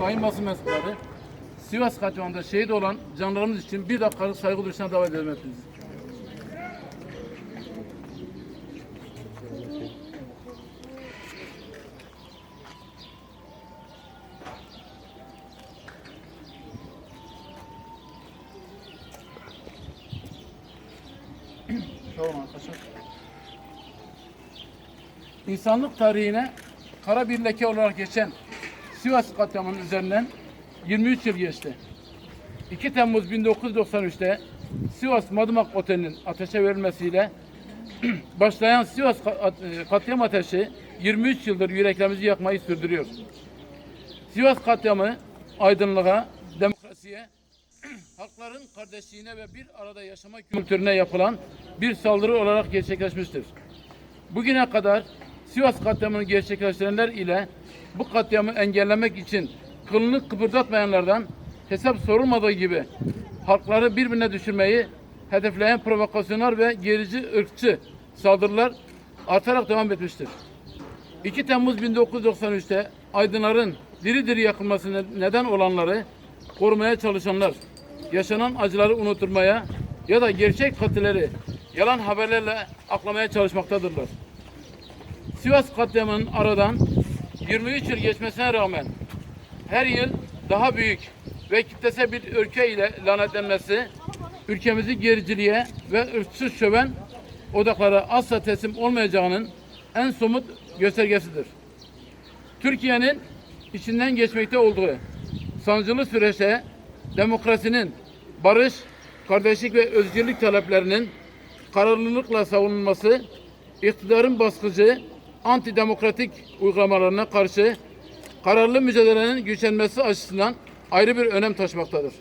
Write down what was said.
sayın basın mensupları, Sivas katliamında şehit olan canlarımız için bir dakikalık saygı duruşuna davet arkadaşlar. İnsanlık tarihine kara bir leke olarak geçen Sivas katliamının üzerinden 23 yıl geçti. 2 Temmuz 1993'te Sivas Madımak Oteli'nin ateşe verilmesiyle başlayan Sivas e, katliam ateşi 23 yıldır yüreklerimizi yakmayı sürdürüyor. Sivas katliamı aydınlığa, demokrasiye, halkların kardeşliğine ve bir arada yaşama kültürüne yapılan bir saldırı olarak gerçekleşmiştir. Bugüne kadar Sivas katliamını gerçekleştirenler ile bu katliamı engellemek için kılını kıpırdatmayanlardan hesap sorulmadığı gibi halkları birbirine düşürmeyi hedefleyen provokasyonlar ve gerici ırkçı saldırılar artarak devam etmiştir. 2 Temmuz 1993'te aydınların diri diri yakılmasına neden olanları korumaya çalışanlar, yaşanan acıları unutturmaya ya da gerçek katilleri yalan haberlerle aklamaya çalışmaktadırlar. Sivas katliamının aradan 23 yıl geçmesine rağmen her yıl daha büyük ve kitlesel bir ülke ile lanetlenmesi ülkemizi gericiliğe ve ırkçı şöven odaklara asla teslim olmayacağının en somut göstergesidir. Türkiye'nin içinden geçmekte olduğu sancılı süreçte demokrasinin, barış, kardeşlik ve özgürlük taleplerinin kararlılıkla savunulması, iktidarın baskıcı, antidemokratik uygulamalarına karşı kararlı mücadelenin güçlenmesi açısından ayrı bir önem taşımaktadır.